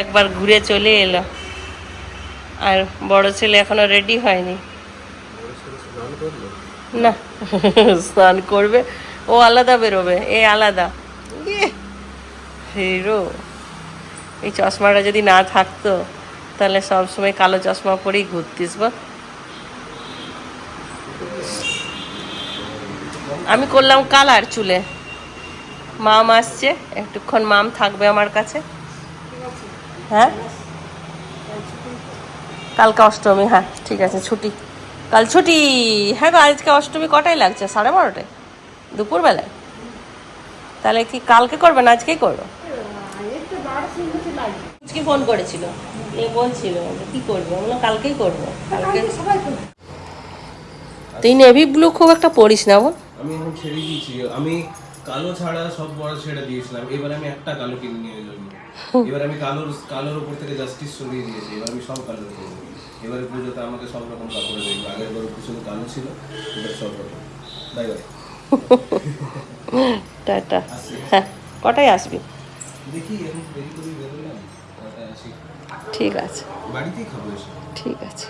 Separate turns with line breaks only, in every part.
একবার ঘুরে চলে এলো। আর বড় ছেলে এখনও রেডি হয়নি। না স্নান করবে ও আলাদা বেরোবে এ আলাদা। ইয়ে, হিরো। এই চশমাটা যদি না থাকতো তাহলে সবসময় কালো চশমা পরেই ঘুরতিস বল। আমি করলাম কালার চুলে। মাম আসছে একটুক্ষণ মাম থাকবে আমার কাছে। হ্যাঁ? কালকে অষ্টমী হ্যাঁ ঠিক আছে ছুটি। কাল ছুটি। হ্যাঁ গো আজকে অষ্টমী কটায় লাগছে? সাড়ে বারোটায়? দুপুরবেলায়? তাহলে কি কালকে করবে না আজকেই করব? আজকে ফোন করেছিল। এ বলছিল কি করব? আমি কালকেই করব। কালকে তুই নেভি ব্লু খুব একটা পড়িস না বল
আমি এখন ছেড়ে দিয়েছি। আমি কালো ছাড়া সব বড় ছেড়ে দিয়েছিলাম। এবার আমি একটা কালো কিনে নিয়ে যাব এবার আমি কালোর কালোর উপর থেকে জাস্টিস সরিয়ে দিয়েছি এবার আমি সব কালোর করব এবারে পুজোতে আমাকে সব রকম কাপড়ে দেখব আগের বার শুধু কালো ছিল এবার সব রকম। Bye bye.
টাটা। হ্যাঁ কটায় আসবি?
দেখি এখন দেরি করে বেরোলাম। কটায় আসি?
ঠিক আছে।
বাড়িতেই খাব এসে।
ঠিক আছে।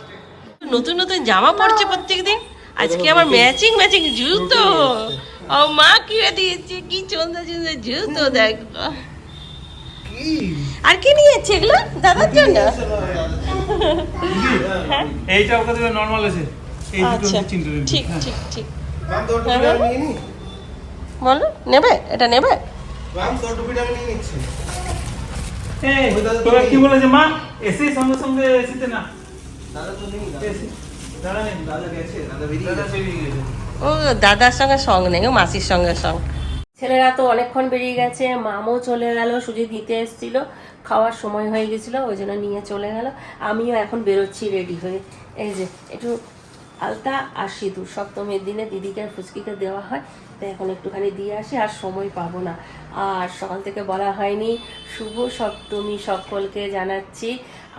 নতুন নতুন জামা পড়ছে প্রত্যেকদিন? আজকে আমার ম্যাচিং ম্যাচিং জুতো। ও মা কিনে দিয়েছে? কি সুন্দর সুন্দর জুতো দেখো। আর কি নিয়েছে এগুলো? দাদার জন্য?
এইটা ওকে দেবে নর্মাল আছে। এই দুটো
আচ্ছা
হচ্ছে চিন্তা
ঠিক ঠিক ঠিক।
নিই
বলো নেবে? এটা নেবে।
কি বলেছে মা? এসে সঙ্গে সঙ্গে এসেছে না?
দাদা তো নেই দাদা।
নেই
দাদা গেছে দাদা বেরিয়ে গেছে।
ও দাদার সঙ্গে সং নেই ও মাসির সঙ্গে সং ছেলেরা তো অনেকক্ষণ বেরিয়ে গেছে, মামও চলে গেল সুজি দিতে এসেছিল, খাওয়ার সময় হয়ে গেছিল, ওই জন্য নিয়ে চলে গেল। আমিও এখন বেরোচ্ছি রেডি হয়ে। এই যে, একটু আলতা আর সিঁদুর সপ্তমীর দিনে দিদিকে আর ফুচকিকে দেওয়া হয়, তাই এখন একটুখানি দিয়ে আসি, আর সময় পাবো না। আর সকাল থেকে বলা হয়নি, শুভ সপ্তমী সকলকে জানাচ্ছি,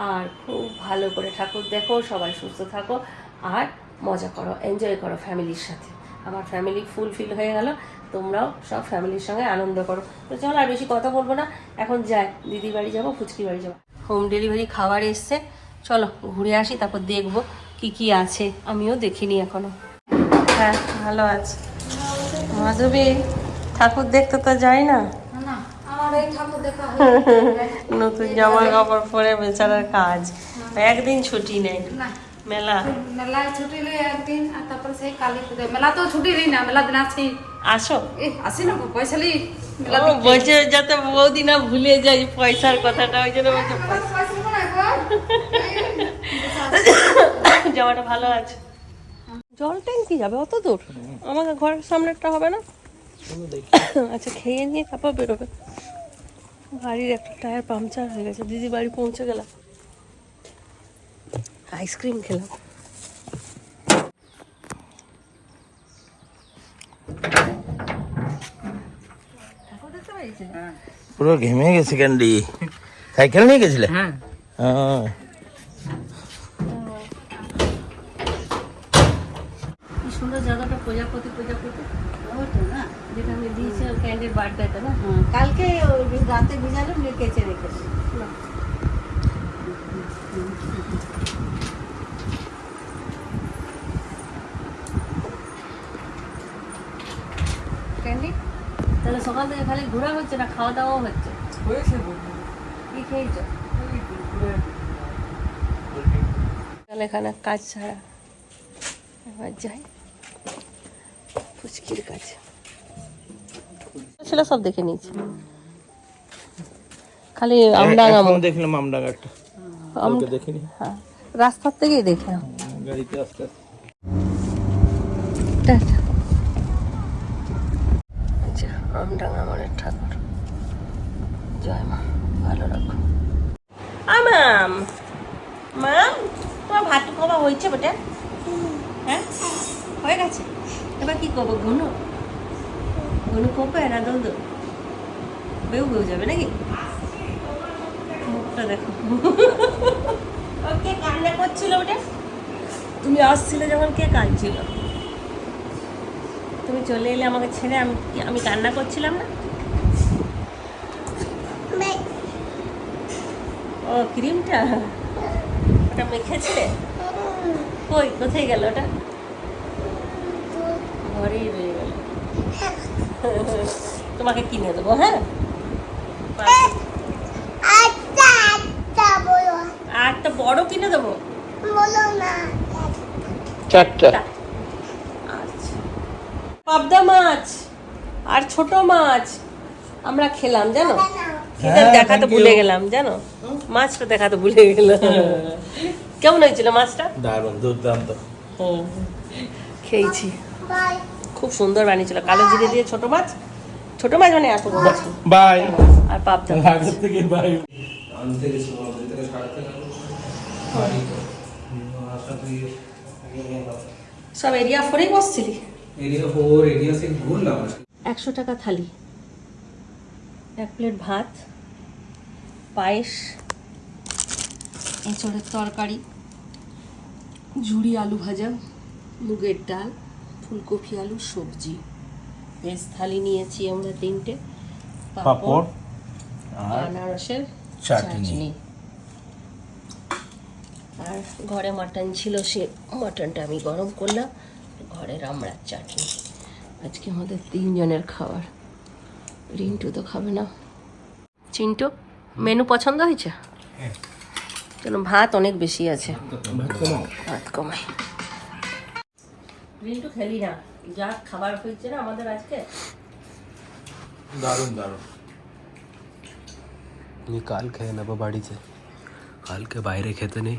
আর খুব ভালো করে ঠাকুর দেখো, সবাই সুস্থ থাকো, আর মজা করো এনজয় করো ফ্যামিলির সাথে। আমার ফ্যামিলি ফুলফিল হয়ে গেল তোমরাও সব ফ্যামিলির সঙ্গে আনন্দ করো। তো চলো আর বেশি কথা বলব না। এখন যাই দিদি বাড়ি যাব ফুচকি বাড়ি যাব। হোম ডেলিভারি খাবার এসছে। চলো ঘুরে আসি তারপর দেখব কি কি আছে। আমিও দেখিনি এখনও। হ্যাঁ ভালো আছে। মাধবী ঠাকুর দেখতে তো যাই না? নতুন জামা কাপড় পরে বেচারার কাজ। একদিন ছুটি নেই। মেলা।
মেলায় ছুটি লই একদিন আর তারপরে সেই কালী পুজো। মেলা তো ছুটি নেই না মেলা দিন আছে
আসো।
এ আসি না গো, পয়সা লি
ও, বলছে যাতে বৌদি না ভুলে যায় পয়সার কথাটা ওই জন্য বলছে। জামাটা ভালো আছে। জল ট্যাঙ্কি যাবে? অত দূর? আমাকে ঘরের সামনেরটা হবে না? আচ্ছা খেয়ে নিয়ে তারপর বেরোবে। গাড়ির একটা টায়ার পাংচার হয়ে গেছে। দিদি বাড়ি পৌঁছে গেলাম আইসক্রিম খেলাম।
পুরো ঘেমে গেছে ক্যান্ডি। সাইকেল নিয়ে গেছিলে?
হ্যাঁ।
হ্যাঁ।
কি সুন্দর জায়গাটা প্রজাপতি প্রজাপতি।
না
যেটা আমি দিয়েছিলাম ক্যান্ডির বার্থডেতে না?
হ্যাঁ, কালকে ওই রাতে ভিজালাম নিয়ে কেচে রেখেছি
ক্যান্ডি তাহলে সকাল থেকে খালি ঘোরা হচ্ছে না খাওয়া দাওয়াও হচ্ছে।
হয়েছে
কি খেয়েছ? তাহলে এখানে কাজ ছাড়া এবার যাই। ফুচকির কাজ। ছিল সব দেখে নিয়েছি। খালি আমডাঙ্গা
দেখলাম আমডাঙ্গাটা
আম-
দেখিনি?
হ্যাঁ রাস্তার থেকেই দেখলাম
গাড়িতে আস্তে আস্তে।
টাটা। আমডাঙ্গা মনের ঠাকুর। জয় মা ভালো রাখো। আমাম মাম। তোমার ভাত কবা হয়েছে বেটা? হ্যাঁ? হয়ে গেছে? এবার কি করব ঘুনু? ঘুনু কবে না দোল দোল? বেউ বেউ যাবে নাকি? মুখটা দেখো। ও কে কান্না করছিল ওটা তুমি আসছিলে যখন কে কাঁদছিল? তুমি চলে এলে আমাকে ছেড়ে আমি আমি কান্না করছিলাম না? ও ক্রিমটা? ওটা মেখেছিলে কই কোথায় গেল ওটা? ঘরেই রয়ে গেল। তোমাকে কিনে দেবো হ্যাঁ? আর একটা বড় কিনে দেবো?
চারটা।
আচ্ছা পাবদা মাছ আর ছোট মাছ। আমরা খেলাম জানো? খেতে দেখাতে ভুলে গেলাম জানো? মাছটা দেখাতে ভুলে গেলাম। কেমন হয়েছিল মাছটা?
দারুণ দুর্দান্ত।
খেয়েছি। খুব সুন্দর বানিয়েছিল কালো জিরে দিয়ে ছোট মাছ? ছোট মাছ মানে এত বড় ছিল।
বাই।
আর পাবদা মাছ।
থেকে বাই।
থেকে
সব এরিয়া ফোরেই বসছিলি?
এরিয়া ফোর এরিয়া সিক্স ঘুরলাম আজকে
একশো টাকা থালি। এক প্লেট ভাত পায়েস এঁচড়ের তরকারি ঝুড়ি আলু ভাজা মুগের ডাল ফুলকপি আলু সবজি। ভেজ থালি নিয়েছি আমরা তিনটে।
পাঁপড়
আনারসের।
চাটনি।
আর ঘরে মাটন ছিল সে মাটনটা আমি গরম করলাম। ঘরে রামড়ার চাটনি। আজকে আমাদের তিনজনের খাবার। রিন্টু তো খাবে না। চিন্টু মেনু পছন্দ হয়েছে? কেন ভাত অনেক বেশি আছে। ভাত কমাই। রিন্টু খেলি না। যা খাবার হয়েছে না আমাদের আজকে?
দারুণ দারুণ।
আমি কাল খেয়ে নেব বাড়িতে। কালকে বাইরে খেতে নেই।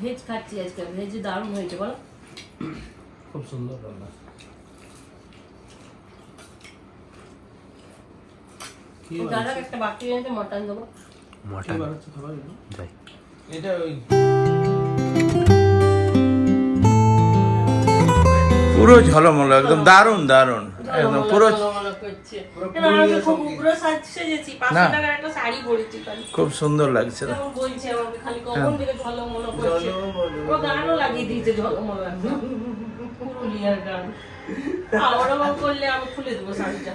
ভেজ খাচ্ছি আজকে। ভেজ দারুণ হয়েছে বলো।
খুব সুন্দর রান্না
একটা বাকি এনেছে মটন দেবো
মটন যাই
এটা ওই পুরো ঝলমল একদম দারুণ দারুণ একদম পুরো
খুব
সুন্দর লাগছে
বলছে আমাকে খালি কখন থেকে ঝলমল করছে ও গানও লাগিয়ে দিয়েছে ঝলমল একদম পুরুলিয়ার গান করলে আমি খুলে দেবো শাড়িটা।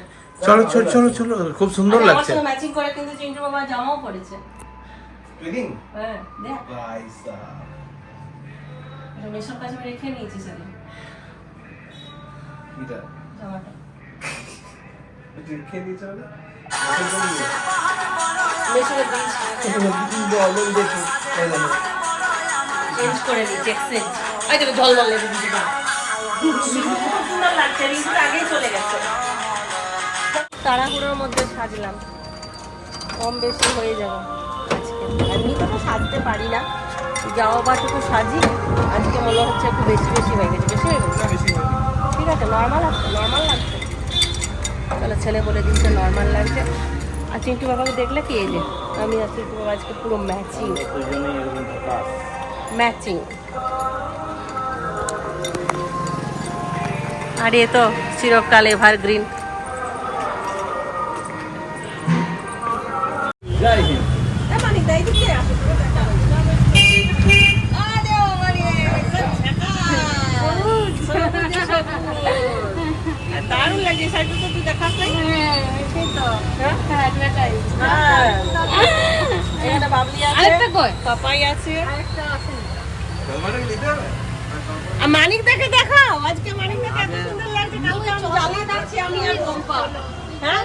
চলো চলো চলো চলো খুব সুন্দর লাগছে।
ম্যাচিং করে কিন্তু চিন্টু বাবা জামাও
টুইনিং
হ্যাঁ দেখ। কাছে রেখে নিয়েছি জামাটা।
দিয়েছে
চেঞ্জ করে নিয়েছি এক্সচেঞ্জ ওই দেখো। খুব সুন্দর লাগছে রিঙ্কুর আগেই চলে গেছে তাড়াহুড়োর মধ্যে সাজলাম। কম বেশি হয়ে যাবে আজকে। এমনি তো সাজতে পারি না। যাওয়া বাটুকু সাজি। আজকে মনে হচ্ছে একটু বেশি বেশি হয়ে গেছে। বেশি হয়ে গেছে? ঠিক আছে নর্মাল আছে নর্মাল লাগছে। চলো ছেলে বলে দিচ্ছে নর্মাল লাগছে। আর চিন্টু বাবাকে দেখলে কি এই যে? আমি আর চিন্টু বাবা আজকে পুরো ম্যাচিং ম্যাচিং আর এ তো চিরকাল এভারগ্রিন তো নাই এখানে বাবলি আছে।
আরেকটা কই?
পাপাই আছে আর মানিক দেখে দেখাও। আজকে মানিক দেখে এত সুন্দর লাগছে কালকে আমি জ্বালিয়ে দিচ্ছি আমি আর কম্পা। হ্যাঁ?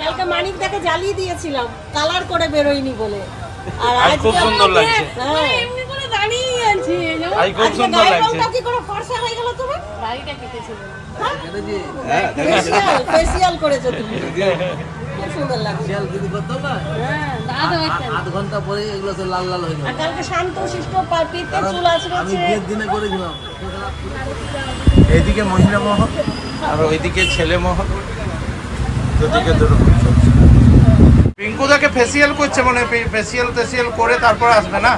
কালকে মানিক দেখে জ্বালিয়ে দিয়েছিলাম কালার করে বেরোয়নি বলে। আর আজকে
খুব সুন্দর লাগছে।
হ্যাঁ। এমনি করে দাঁড়িয়ে আছি
আই খুব
আজকে
সুন্দর লাগছে।
কি করে ফর্সা হয়ে গেল তোমার?
বাড়িটা কেটেছিল।
ফেসিয়াল ফেসিয়াল করেছ তুমি। সুন্দর লাগছে। হ্যাঁ
দাদা একটা।
আধ ঘণ্টা পরে এগুলো সব লাল লাল হয়ে যাবে।
কালকে শান্ত শিষ্ট পিতে চুল
আমি বিয়ের দিনে করেছিলাম
এইদিকে মহিলা মহল আর ওইদিকে ছেলে মহল। দুদিকে পিঙ্কুদাকে ফেসিয়াল করছে মানে ফেসিয়াল টেসিয়াল করে তারপর আসবে না?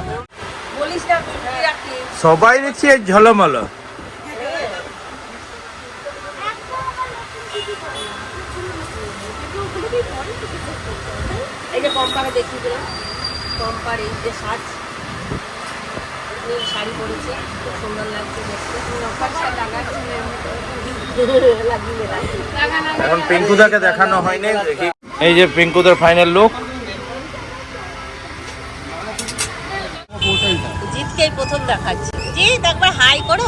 বলিস না
সবাই দেখছি এই ঝলমল।
কম্পারে দেখিয়ে দিলাম কম্পার এই যে সাজ নীল শাড়ি পরেছে খুব সুন্দর লাগছে দেখতে।
এখন পিঙ্কুদাকে দেখানো হয়নি এই যে পিঙ্কুদার ফাইনাল লুক
এই প্রথম দেখাচ্ছি। জি একবার হাই করো।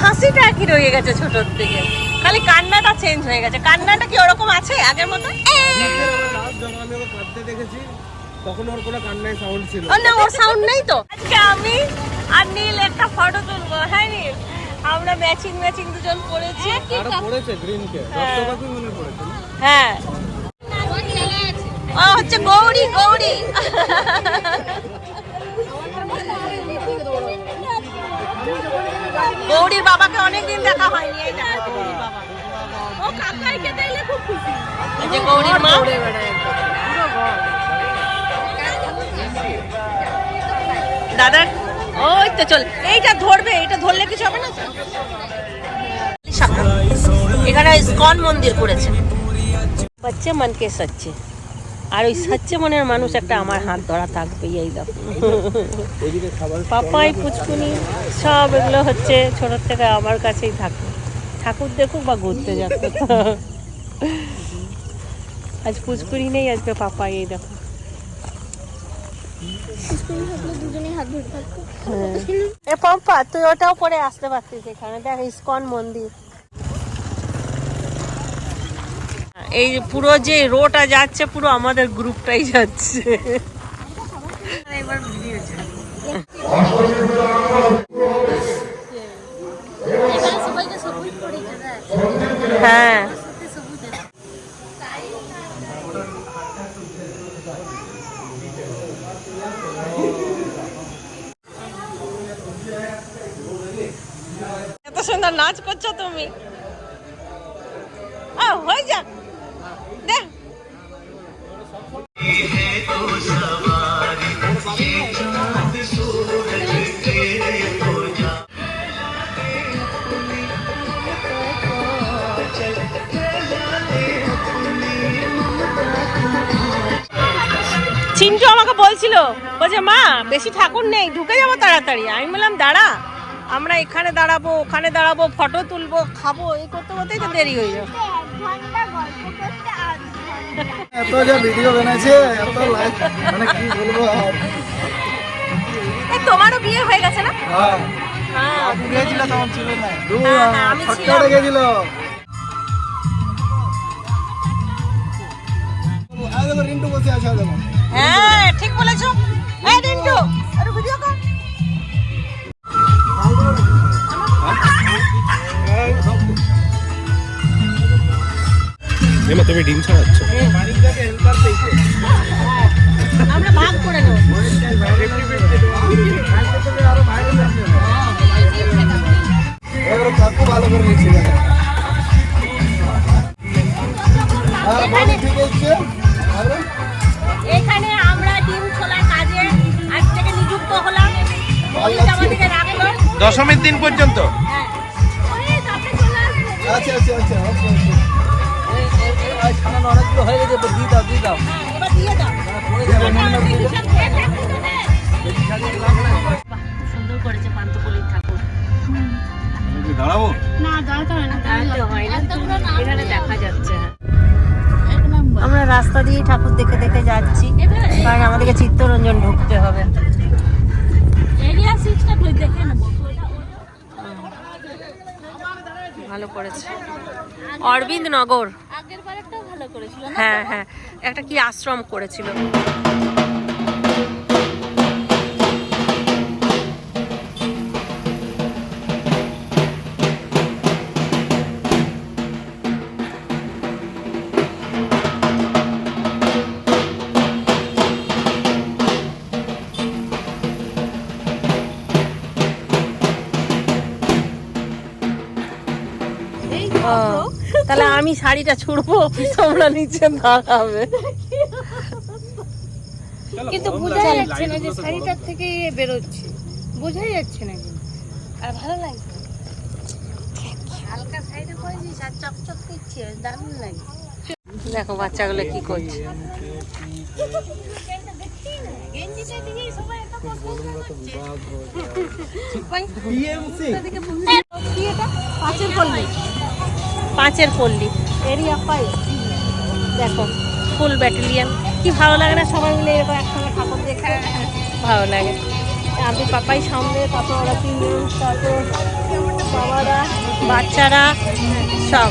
হাসিটা কি রয়ে গেছে ছোটর থেকে। খালি কান্নাটা চেঞ্জ হয়ে গেছে। কান্নাটা কি ওরকম আছে আগের মতো
ওকে কাঁদতে দেখেছি। তখন ওর কোনো কান্নায় সাউন্ড ছিল।
ও না ওর সাউন্ড নেই তো। আজকে আমি আর নীল একটা ফটো তুলবো হ্যাঁ নীল? আমরা ম্যাচিং ম্যাচিং দুজন পড়েছি।
আর পড়েছে গ্রিন কে
হ্যাঁ।
মনে পড়েছে
হ্যাঁ। ও হচ্ছে গৌরী গৌরী। গৌরীর বাবাকে অনেকদিন দেখা হয়নি এই দেখো গৌরীর বাবা। ও কাকাইকে দেখলে খুব খুশি। এই যে গৌরীর মা। দাদা, ওই তো চল। এইটা ধরবে, এটা ধরলে কিছু হবে না এখানে মন্দির করেছে। মনকে সচ্ছে আর ওই সচ্ছে মনের মানুষ একটা আমার হাত ধরা থাকবে, এই দেখো। পাপাই, পুচকুনি, সব এগুলো হচ্ছে ছোট থেকে আমার কাছেই থাকে। ঠাকুর দেখুক বা ঘুরতে যাক। আজ পুচকুনি নেই, আজকে পাপাই, এই দেখো। তুই ওটাও পরে আসতে পারতিস এখানে। দেখ, ইসকন মন্দির। এই পুরো যে রোটা যাচ্ছে, পুরো আমাদের গ্রুপটাই যাচ্ছে। হ্যাঁ। সুন্দর নাচ করছ তুমি। হয়ে যাক। দেখ চিন্টু আমাকে বলছিল, বলছে, মা, বেশি ঠাকুর নেই, ঢুকে যাব তাড়াতাড়ি। আমি বললাম, দাঁড়া। আমরা এখানে দাঁড়াবো ওখানে দাঁড়াবো ফটো তুলবো খাব এই করতে করতেই তো দেরি হয়ে যাবে।
এত যে ভিডিও বানাইছে এত লাইক মানে কি বলব আর?
তোমারও বিয়ে হয়ে গেছে না?
হ্যাঁ।
হ্যাঁ।
গিয়েছিল তখন ছিল না। দু
হ্যাঁ, হ্যাঁ, আমি ছিলাম। হ্যাঁ ঠিক বলেছ। এই রিন্টু আরে ভিডিও কর।
এমা তুমি ডিম ছাড়াচ্ছ?
আমরা ভাগ করে নেব।
ভালো করে নিচ্ছে আর বডি ঠিক আছে আর
এখানে আমরা ডিম ছোলার কাজে আজ থেকে নিযুক্ত হলাম। আমাদেরকে রাখল।
দশমীর দিন পর্যন্ত?
হ্যাঁ।
আচ্ছা আচ্ছা আচ্ছা ওকে এই ছানানো অনেকগুলো হয়ে গেছে দিয়ে দাও দিয়ে দাও।
সুন্দর করেছে ঠাকুর।
দাঁড়াবো?
না দাঁড়াতে হয় না
দাঁড়াতে হয় না এখানে দেখা যাচ্ছে আমরা রাস্তা দিয়ে ঠাকুর দেখে দেখে যাচ্ছি কারণ আমাদেরকে চিত্তরঞ্জন ঢুকতে হবে। ভালো করেছে। অরবিন্দ নগর
করেছিল
হ্যাঁ হ্যাঁ। একটা কি আশ্রম করেছিল? তাহলে আমি শাড়িটা ছুড়বো তোমরা নিচে দাঁড়াবে
কিন্তু বোঝাই যাচ্ছে না যে শাড়িটার থেকে ইয়ে বেরোচ্ছে। বোঝাই যাচ্ছে না কিন্তু। আর ভালো লাগছে? হালকা সাইডে পরেছিস আর চকচক করছে দারুণ লাগে
দেখো বাচ্চাগুলো কি করছে।
সবাই করছে।
পাঁচের পল্লী। এরিয়া ফাইভ দেখো, ফুল ব্যাটালিয়ান। কি ভালো লাগে না সবাই মিলে এরকম একসঙ্গে ঠাকুর দেখে? ভালো লাগে। আমি পাপাই সামনে, তারপর ওরা তিনজন, তারপর বাবারা, বাচ্চারা, সব।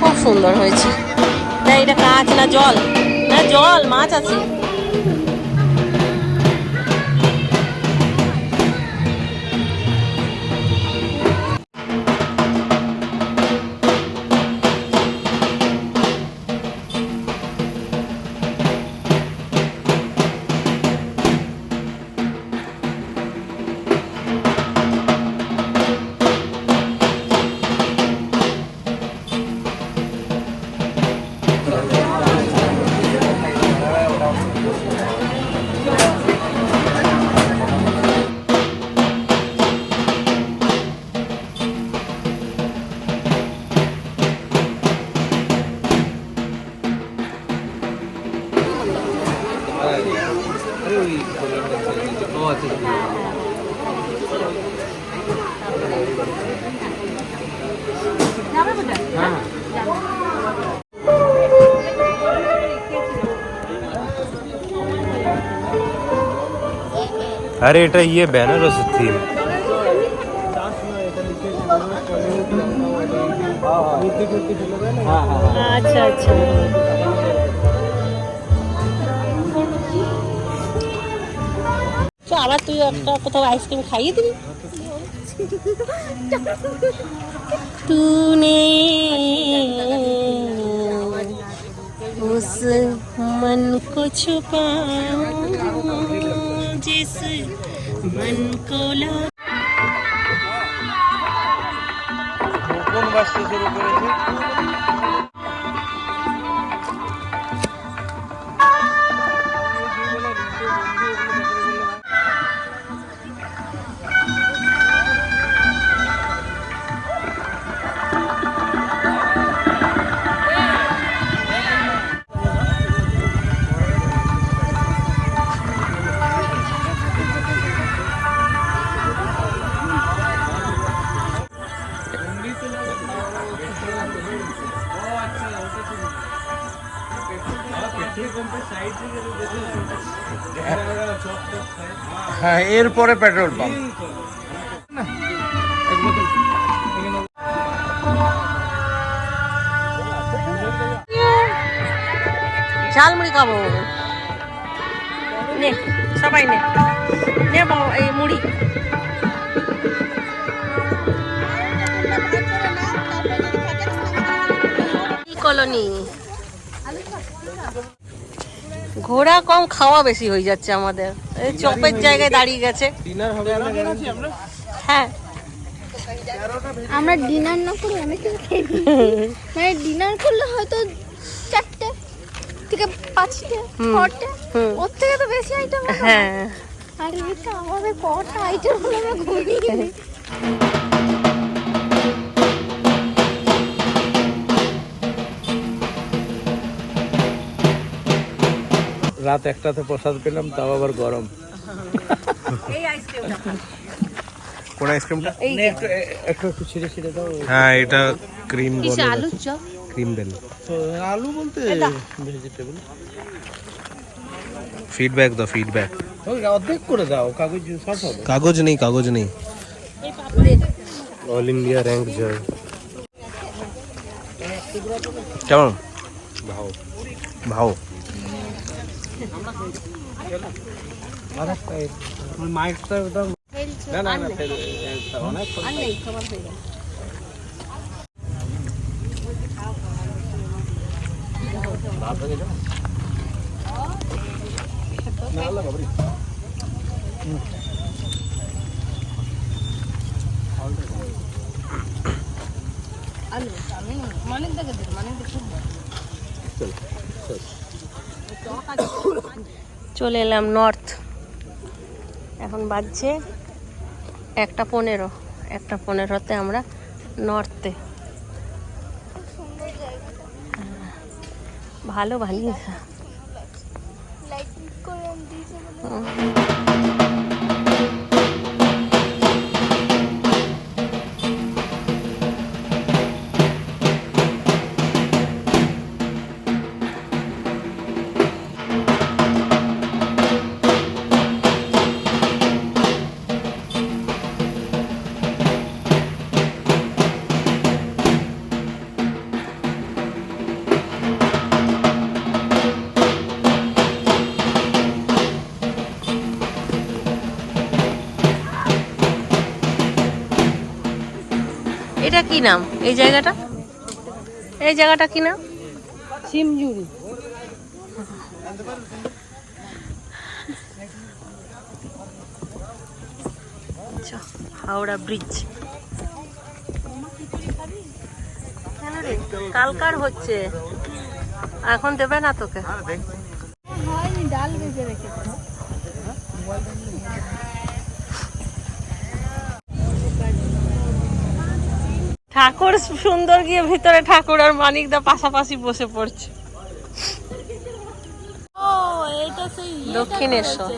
খুব সুন্দর হয়েছে। না এটা কাঁচ না জল? জল মাছ আছে।
আরে এটা ইয়ে বেনারস থিম
আচ্ছা আচ্ছা চ আবার তুই একটা কোথাও আইসক্রিম খাইয়ে দিবি तूने उस मन को छुपाऊं जिस मन को ला
হ্যাঁ এরপরে পেট্রোল পাম্প।
ঝালমুড়ি খাব। নে সবাই নে। নে এই মুড়ি। কলোনি ঘোড়া কম খাওয়া বেশি হয়ে যাচ্ছে আমাদের। এই চপের জায়গায় দাঁড়িয়ে গেছে। হ্যাঁ।
আমরা ডিনার না করে অনেক কিছু খেয়ে মানে ডিনার করলে হয়তো চারটে থেকে পাঁচটে ছটে ওর থেকে তো বেশি আইটেম
হ্যাঁ।
আর এটা আমাদের কটা আইটেম হলো আমরা ঘুমিয়ে
রাত একটাতে প্রসাদ পেলাম তাও আবার গরম।
কোন আইসক্রিমটা?
একটু একটু একটু ছিঁড়ে ছিঁড়ে দাও।
হ্যাঁ এটা ক্রিম বলে।
আলুর চপ।
ক্রিম বেল
তো আলু বলতে ভেজিটেবল
ফিডব্যাক দাও ফিডব্যাক
অর্ধেক করে দাও কাগজ শর্ট হবে।
কাগজ নেই কাগজ নেই। অল ইন্ডিয়া র্যাঙ্ক জয় কেমন? ভাও। ভাও।
মাইকটা একদম না না
চলে এলাম নর্থ এখন বাজছে একটা পনেরো। একটা পনেরোতে আমরা নর্থে ভালো ভালো কি নাম? এই জায়গাটা? এই জায়গাটা কি নাম?
সিমজুরি।
হাওড়া ব্রিজ। কালকার হচ্ছে। এখন দেবে না তোকে?
হয়নি ডাল ভেজে রেখেছে।
ঠাকুর সুন্দর গিয়ে ভিতরে ঠাকুর আর মানিকদা পাশাপাশি বসে পড়ছে। দক্ষিণেশ্বর।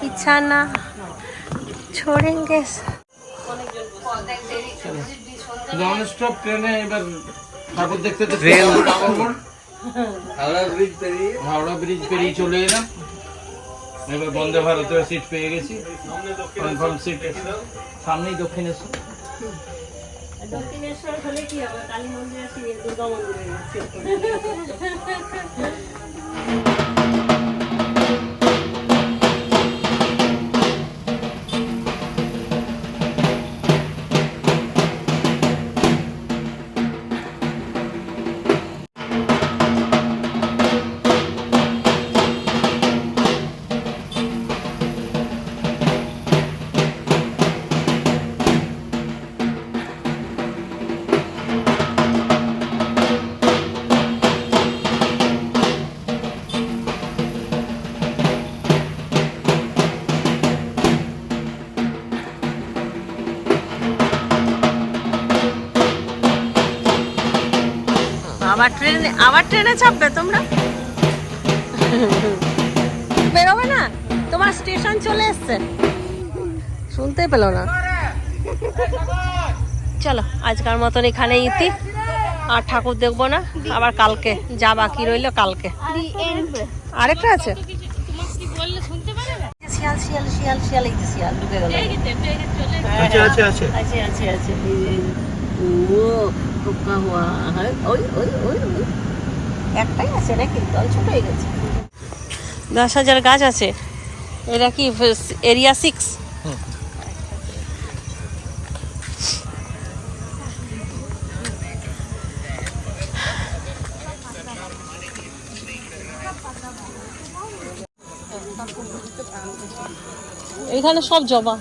পিছানা। ছোড়েঙ্গে ঠাকুর দেখতে হাওড়া ব্রিজ পেরিয়ে হাওড়া ব্রিজ পেরিয়ে চলে এলাম। এবার বন্দে ভারতের সিট পেয়ে গেছি। কনফার্ম সিট সামনেই দক্ষিণেশ্বর।
দক্ষিণেশ্বর হলে কি হবে? কালী মন্দির আছে দুর্গা ট্রেনে চাপবে তোমরা? বেরোবে না? তোমার স্টেশন চলে এসছে। শুনতে পেল না। চলো আজকার মতন এখানে ইতি। আর ঠাকুর দেখব না আবার কালকে। যা বাকি রইল কালকে। আরেকটা আছে? শিয়াল শিয়াল শিয়াল শিয়াল এই যে শিয়াল ঢুকে গেল।
আছে আছে আছে।
আছে আছে আছে ও হওয়া। ওই ওই ওই। একটাই আছে নাকি দল ছোট হয়ে গেছে। দশ হাজার গাছ আছে। এটা কি এরিয়া সিক্স এখানে সব জবা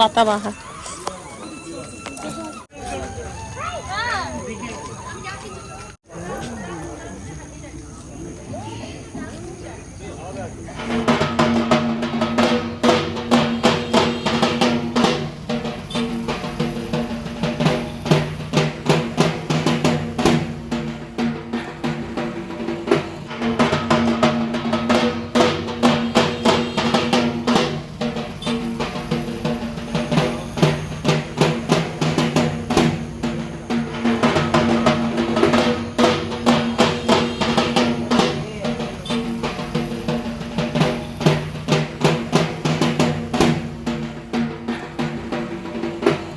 পাতা বাহার